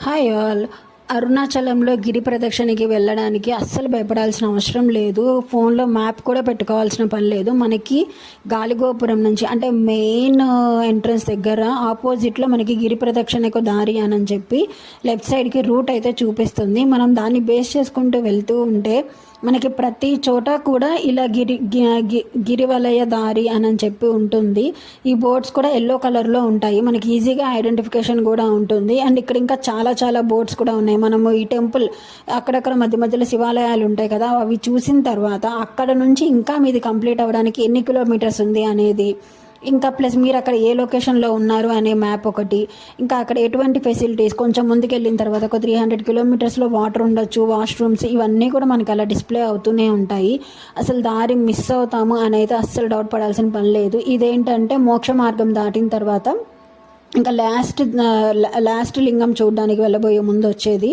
Hi all, అరుణాచలంలో గిరి ప్రదక్షిణకి వెళ్ళడానికి అస్సలు భయపడాల్సిన అవసరం లేదు. ఫోన్లో మ్యాప్ కూడా పెట్టుకోవాల్సిన పని లేదు. మనకి గాలిగోపురం నుంచి అంటే మెయిన్ ఎంట్రన్స్ దగ్గర ఆపోజిట్లో మనకి గిరి ప్రదక్షిణకు దారి అని చెప్పి లెఫ్ట్ సైడ్కి రూట్ అయితే చూపిస్తుంది. మనం దాన్ని బేస్ చేసుకుంటూ వెళ్తూ ఉంటే మనకి ప్రతి చోట కూడా ఇలా గిరి గి- గిరివలయ దారి అని చెప్పి ఉంటుంది. ఈ బోర్డ్స్ కూడా ఎల్లో కలర్లో ఉంటాయి. మనకి ఈజీగా ఐడెంటిఫికేషన్ కూడా ఉంటుంది. అండ్ ఇక్కడ ఇంకా చాలా చాలా బోర్డ్స్ కూడా ఉన్నాయి. మనము ఈ టెంపుల్ అక్కడక్కడ మధ్య మధ్యలో శివాలయాలు ఉంటాయి కదా అవి చూసిన తర్వాత అక్కడ నుంచి ఇంకా మీది కంప్లీట్ అవ్వడానికి ఎన్ని కిలోమీటర్స్ ఉంది అనేది ఇంకా ప్లస్ మీరు అక్కడ ఏ లొకేషన్లో ఉన్నారు అనే మ్యాప్ ఒకటి ఇంకా అక్కడ ఎటువంటి ఫెసిలిటీస్ కొంచెం ముందుకు వెళ్ళిన తర్వాత ఒక త్రీ హండ్రెడ్ కిలోమీటర్స్లో వాటర్ ఉండొచ్చు వాష్రూమ్స్ ఇవన్నీ కూడా మనకి అలా డిస్ప్లే అవుతూనే ఉంటాయి. అసలు దారి మిస్ అవుతాము అని అయితే అస్సలు డౌట్ పడాల్సిన పని లేదు. ఇదేంటంటే మోక్ష మార్గం దాటిన తర్వాత ఇంకా లాస్ట్ లాస్ట్ uh, లింగం చూడడానికి వెళ్ళబోయే ముందు వచ్చేది